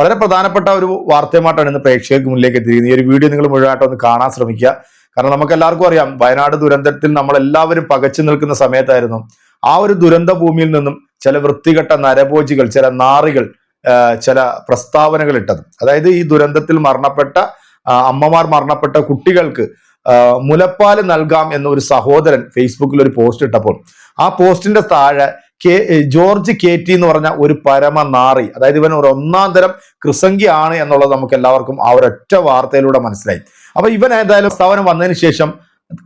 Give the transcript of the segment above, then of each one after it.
വളരെ പ്രധാനപ്പെട്ട ഒരു വാർത്തയുമായിട്ടാണ് ഇന്ന് പ്രേക്ഷകർക്ക് മുന്നിലേക്ക് എത്തിയിരിക്കുന്നത്. ഈ ഒരു വീഡിയോ നിങ്ങൾ മുഴുവനായിട്ട് ഒന്ന് കാണാൻ ശ്രമിക്കുക. കാരണം നമുക്ക് എല്ലാവർക്കും അറിയാം വയനാട് ദുരന്തത്തിൽ നമ്മൾ എല്ലാവരും പകച്ചു നിൽക്കുന്ന സമയത്തായിരുന്നു. ആ ഒരു ദുരന്ത ഭൂമിയിൽ നിന്നും ചില വൃത്തികെട്ട നരഭോജികൾ ചില നാറികൾ ചില പ്രസ്താവനകൾ ഇട്ടത്. അതായത് ഈ ദുരന്തത്തിൽ മരണപ്പെട്ട അമ്മമാർ മരണപ്പെട്ട കുട്ടികൾക്ക് മുലപ്പാൽ നൽകാം എന്ന ഒരു സഹോദരൻ ഫേസ്ബുക്കിൽ ഒരു പോസ്റ്റ് ഇട്ടപ്പോൾ ആ പോസ്റ്റിന്റെ താഴെ കെ ജോർജ് കെ ടി എന്ന് പറഞ്ഞ ഒരു പരമ നാറി അതായത് ഇവൻ ഒരു ഒന്നാം തരം കൃസംഗി ആണ് എന്നുള്ളത് നമുക്ക് എല്ലാവർക്കും ആ ഒരൊറ്റ വാർത്തയിലൂടെ മനസ്സിലായി. അപ്പൊ ഇവൻ ഏതായാലും സ്ഥാപനം വന്നതിന് ശേഷം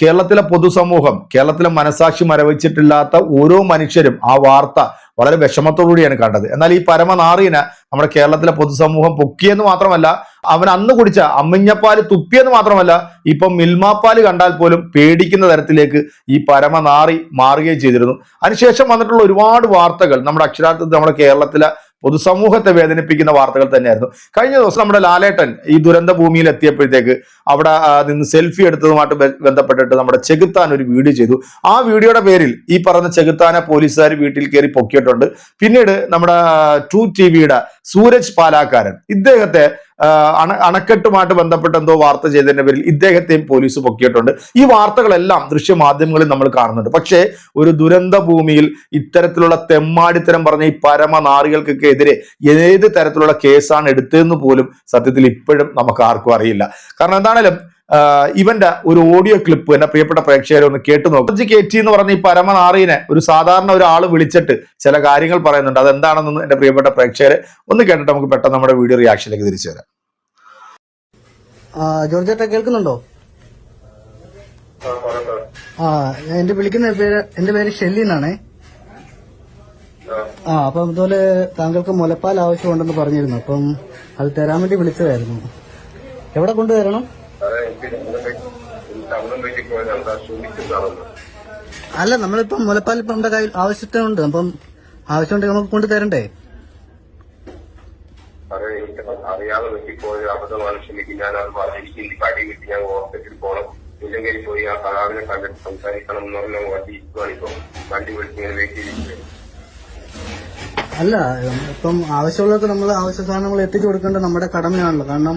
കേരളത്തിലെ പൊതുസമൂഹം കേരളത്തിലെ മനസാക്ഷി മരവിച്ചിട്ടില്ലാത്ത ഓരോ മനുഷ്യരും ആ വാർത്ത വളരെ വിഷമത്തോടുകൂടിയാണ് കണ്ടത്. എന്നാൽ ഈ പരമനാറിന് നമ്മുടെ കേരളത്തിലെ പൊതുസമൂഹം പൊക്കിയെന്ന് മാത്രമല്ല അവൻ അന്ന് കുടിച്ച അമ്മിഞ്ഞപ്പാൽ തുപ്പിയെന്ന് മാത്രമല്ല ഇപ്പം മിൽമാപ്പാൽ കണ്ടാൽ പോലും പേടിക്കുന്ന തരത്തിലേക്ക് ഈ പരമനാറി മാറുകയും ചെയ്തിരുന്നു. അതിനുശേഷം വന്നിട്ടുള്ള ഒരുപാട് വാർത്തകൾ നമ്മുടെ അക്ഷരാർത്ഥത്തിൽ നമ്മുടെ കേരളത്തിലെ പൊതുസമൂഹത്തെ വേദനിപ്പിക്കുന്ന വാർത്തകൾ തന്നെയായിരുന്നു. കഴിഞ്ഞ ദിവസം നമ്മുടെ ലാലേട്ടൻ ഈ ദുരന്ത ഭൂമിയിൽ എത്തിയപ്പോഴത്തേക്ക് അവിടെ നിന്ന് സെൽഫി എടുത്തതുമായിട്ട് ബന്ധപ്പെട്ടിട്ട് നമ്മുടെ ചെകുത്താൻ ഒരു വീഡിയോ ചെയ്തു. ആ വീഡിയോയുടെ പേരിൽ ഈ പറഞ്ഞ ചെകുത്താനെ പോലീസുകാർ വീട്ടിൽ കയറി പൊക്കിയിട്ടുണ്ട്. പിന്നീട് നമ്മുടെ ടു ടി സൂരജ് പാലാക്കാരൻ ഇദ്ദേഹത്തെ അണ അണക്കെട്ടുമായിട്ട് ബന്ധപ്പെട്ട് എന്തോ വാർത്ത ചെയ്തതിന്റെ പേരിൽ ഇദ്ദേഹത്തെയും പോലീസ് പൊക്കിയിട്ടുണ്ട്. ഈ വാർത്തകളെല്ലാം ദൃശ്യമാധ്യമങ്ങളിൽ നമ്മൾ കാണുന്നുണ്ട്. പക്ഷേ ഒരു ദുരന്ത ഭൂമിയിൽ ഇത്തരത്തിലുള്ള തെമ്മാടിത്തരം പറഞ്ഞ ഈ പരമനാറികൾക്കൊക്കെ എതിരെ ഏത് തരത്തിലുള്ള കേസാണ് എടുത്തതെന്ന് പോലും സത്യത്തിൽ ഇപ്പോഴും നമുക്ക് ആർക്കും അറിയില്ല. കാരണം എന്താണേലും ഇവന്റെ ഒരു ഓഡിയോ ക്ലിപ്പ് എന്റെ പ്രിയപ്പെട്ട പ്രേക്ഷകരെ ഒന്ന് കേട്ടു നോക്കും. ജി കെ ടി എന്ന് പറഞ്ഞ ഈ പരമനാറിനെ ഒരു സാധാരണ ഒരാൾ വിളിച്ചിട്ട് ചില കാര്യങ്ങൾ പറയുന്നുണ്ട്. അതെന്താണെന്ന് എന്റെ പ്രിയപ്പെട്ട പ്രേക്ഷകരെ ഒന്ന് കേട്ടിട്ട് നമുക്ക് പെട്ടെന്ന് നമ്മുടെ വീഡിയോ റിയാക്ഷനിലേക്ക് തിരിച്ചു വരാം. ജോർജ് കേൾക്കുന്നുണ്ടോ? ആ എന്റെ വിളിക്കുന്ന പേര് എന്റെ പേര് ഷെല്ലി എന്നാണേ. ആ അപ്പം അതുപോലെ താങ്കൾക്ക് മുലപ്പാൽ ആവശ്യമുണ്ടെന്ന് പറഞ്ഞിരുന്നു. അപ്പം അത് തരാൻ വേണ്ടി വിളിച്ചതായിരുന്നു. എവിടെ കൊണ്ടുവരണം? സാറേ എനിക്ക് ടൗണും വീട്ടിൽ പോയത് എന്താ ശ്രമിക്കുന്നതാണെന്ന് അല്ല നമ്മളിപ്പം മുലപ്പാൽ ഇപ്പം നമ്മുടെ കയ്യിൽ ആവശ്യത്തിനുണ്ട്. അപ്പം ആവശ്യമുണ്ടെങ്കിൽ നമുക്ക് കൊണ്ടുതരണ്ടേ സാറേ എനിക്ക് അറിയാതെ പറ്റിപ്പോയത് അബദ്ധമാണ് ക്ഷമിക്കും. ഞാൻ അത് പറഞ്ഞു എനിക്ക് ഇന്ന് കടി കിട്ടി ഞാൻ ഹോസ്പിറ്റലിൽ പോകണം. ഇല്ലെങ്കിൽ പോയി ആ കലാവിനെ കണ്ടിട്ട് സംസാരിക്കണം എന്ന് പറഞ്ഞ വണ്ടി ഇരിക്കുവാണിപ്പോ വണ്ടി വിളിച്ച് വെയിറ്റ് ചെയ്തിരിക്കുകയാണ് അല്ല ഇപ്പം ആവശ്യമുള്ളവർക്ക് നമ്മൾ ആവശ്യ സാധനങ്ങൾ എത്തിച്ചു കൊടുക്കേണ്ടത് നമ്മുടെ കടമയാണല്ലോ. കാരണം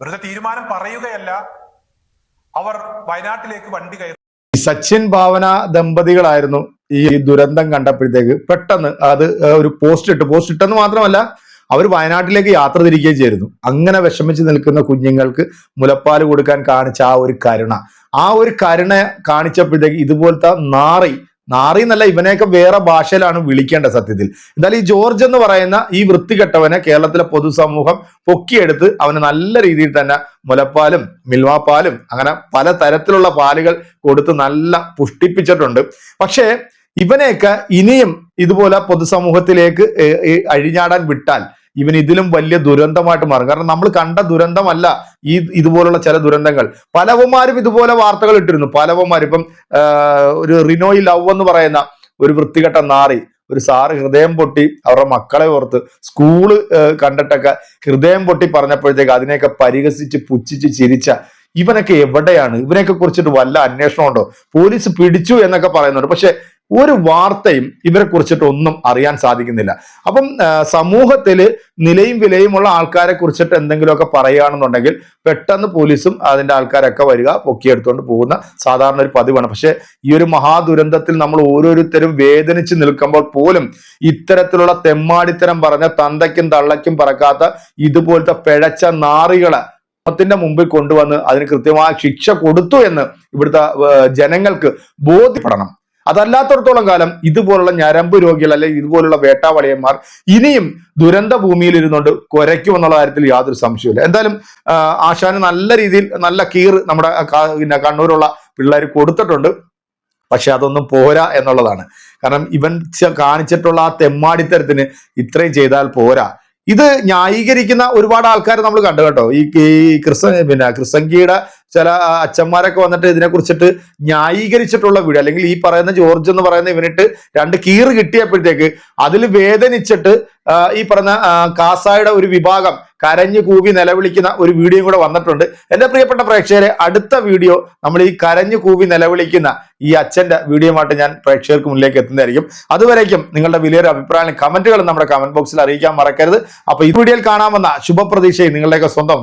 വെറുതെ തീരുമാനം പറയുകയല്ല. അവർ വയനാട്ടിലേക്ക് വണ്ടി കയറി. സച്ചിൻ ഭാവന ദമ്പതികളായിരുന്നു ഈ ദുരന്തം കണ്ടപ്പോഴത്തേക്ക്. പെട്ടെന്ന് അത് ഒരു പോസ്റ്റ് ഇട്ട്. പോസ്റ്റ് ഇട്ടെന്ന് മാത്രമല്ല അവർ വയനാട്ടിലേക്ക് യാത്ര തിരിക്കുകയും ചെയ്തിരുന്നു. അങ്ങനെ വിഷമിച്ച് നിൽക്കുന്ന കുഞ്ഞുങ്ങൾക്ക് മുലപ്പാൽ കൊടുക്കാൻ കാണിച്ച ആ ഒരു കരുണ. ആ ഒരു കരുണ കാണിച്ചപ്പോഴത്തേക്ക് ഇതുപോലത്തെ നാറി നാറി എന്നല്ല ഇവനെയൊക്കെ വേറെ ഭാഷയിലാണ് വിളിക്കേണ്ടത് സത്യത്തിൽ. എന്തായാലും ഈ ജോർജ് എന്ന് പറയുന്ന ഈ വൃത്തികെട്ടവനെ കേരളത്തിലെ പൊതുസമൂഹം പൊക്കിയെടുത്ത് അവന് നല്ല രീതിയിൽ തന്നെ മുലപ്പാലും മിൽവാപ്പാലും അങ്ങനെ പല തരത്തിലുള്ള പാലുകൾ കൊടുത്ത് നല്ല പുഷ്ടിപ്പിച്ചിട്ടുണ്ട്. പക്ഷേ ഇവനെയൊക്കെ ഇനിയും ഇതുപോലെ പൊതുസമൂഹത്തിലേക്ക് അഴിഞ്ഞാടാൻ വിട്ടാൽ ഇവൻ ഇതിലും വലിയ ദുരന്തമായിട്ട് മാറും. കാരണം നമ്മൾ കണ്ട ദുരന്തമല്ല ഈ ഇതുപോലുള്ള ചില ദുരന്തങ്ങൾ. പലവന്മാരും ഇതുപോലെ വാർത്തകൾ ഇട്ടിരുന്നു. പലവന്മാരും ഇപ്പം ഒരു റിനോയി ലവ് എന്ന് പറയുന്ന ഒരു വൃത്തികെട്ട നാറി ഒരു സാറ് ഹൃദയം പൊട്ടി അവരുടെ മക്കളെ ഓർത്ത് സ്കൂൾ കണ്ടിട്ടൊക്കെ ഹൃദയം പൊട്ടി പറഞ്ഞപ്പോഴത്തേക്ക് അതിനെയൊക്കെ പരിഹസിച്ച് പുച്ഛിച്ച് ചിരിച്ച ഇവനൊക്കെ എവിടെയാണ്? ഇവനെയൊക്കെ കുറിച്ചിട്ട് വല്ല അന്വേഷണം ഉണ്ടോ പോലീസ് പിടിച്ചു എന്നൊക്കെ പറയുന്നുണ്ട്. പക്ഷെ ഒരു വാർത്തയും ഇവരെ കുറിച്ചിട്ട് ഒന്നും അറിയാൻ സാധിക്കുന്നില്ല. അപ്പം സമൂഹത്തിൽ നിലയും വിലയുമുള്ള ആൾക്കാരെ കുറിച്ചിട്ട് എന്തെങ്കിലുമൊക്കെ പറയുകയാണെന്നുണ്ടെങ്കിൽ പെട്ടെന്ന് പോലീസും അതിന്റെ ആൾക്കാരൊക്കെ വരിക പൊക്കിയെടുത്തുകൊണ്ട് പോകുന്ന സാധാരണ ഒരു പതിവാണ്. പക്ഷേ ഈ ഒരു മഹാദുരന്തത്തിൽ നമ്മൾ ഓരോരുത്തരും വേദനിച്ച് നിൽക്കുമ്പോൾ പോലും ഇത്തരത്തിലുള്ള തെമ്മാടിത്തരം പറഞ്ഞ തന്തയ്ക്കും തള്ളയ്ക്കും പറക്കാത്ത ഇതുപോലത്തെ പിഴച്ച നാറികളെ ത്തിന്റെ മുമ്പിൽ കൊണ്ടുവന്ന് അതിന് കൃത്യമായ ശിക്ഷ കൊടുത്തു എന്ന് ഇവിടുത്തെ ജനങ്ങൾക്ക് ബോധ്യപ്പെടണം. അതല്ലാത്തടത്തോളം കാലം ഇതുപോലുള്ള ഞരമ്പ് രോഗികൾ അല്ലെങ്കിൽ ഇതുപോലുള്ള വേട്ടാവളയന്മാർ ഇനിയും ദുരന്ത ഭൂമിയിൽ ഇരുന്നുകൊണ്ട് കുരയ്ക്കും എന്നുള്ള കാര്യത്തിൽ യാതൊരു സംശയമില്ല എന്തായാലും ആശാന് നല്ല രീതിയിൽ നല്ല കീർ നമ്മുടെ പിന്നെ കണ്ണൂരുള്ള പിള്ളേർ കൊടുത്തിട്ടുണ്ട്. പക്ഷെ അതൊന്നും പോരാ എന്നുള്ളതാണ്. കാരണം ഇവൻ കാണിച്ചിട്ടുള്ള ആ തെമ്മാടിത്തരത്തിന് ഇത്രയും ചെയ്താൽ പോരാ. ഇത് ന്യായീകരിക്കുന്ന ഒരുപാട് ആൾക്കാർ നമ്മൾ കണ്ടു കേട്ടോ. ഈ ഈ ക്രിസ പിന്നെ ക്രിസംഗിയുടെ ചില അച്ഛന്മാരൊക്കെ വന്നിട്ട് ഇതിനെ കുറിച്ചിട്ട് ന്യായീകരിച്ചിട്ടുള്ള വീഡിയോ അല്ലെങ്കിൽ ഈ പറയുന്ന ജോർജ് എന്ന് പറയുന്ന ഇവനിട്ട് രണ്ട് കീറ് കിട്ടിയപ്പോഴത്തേക്ക് അതിൽ വേദനിച്ചിട്ട് ഈ പറഞ്ഞ കാസായുടെ ഒരു വിഭാഗം കരഞ്ഞു കൂവി നിലവിളിക്കുന്ന ഒരു വീഡിയോ കൂടെ വന്നിട്ടുണ്ട്. എന്റെ പ്രിയപ്പെട്ട പ്രേക്ഷകരെ അടുത്ത വീഡിയോ നമ്മൾ ഈ കരഞ്ഞു കൂവി നിലവിളിക്കുന്ന ഈ അച്ഛന്റെ വീഡിയോമായിട്ട് ഞാൻ പ്രേക്ഷകർക്ക് മുന്നിലേക്ക് എത്തുന്നതായിരിക്കും. അതുവരേക്കും നിങ്ങളുടെ വലിയൊരു അഭിപ്രായം കമന്റുകളും നമ്മുടെ കമന്റ് ബോക്സിൽ അറിയിക്കാൻ മറക്കരുത്. അപ്പൊ ഈ വീഡിയോയിൽ കാണാമെന്ന ശുഭപ്രതീക്ഷയും നിങ്ങളുടെയൊക്കെ സ്വന്തം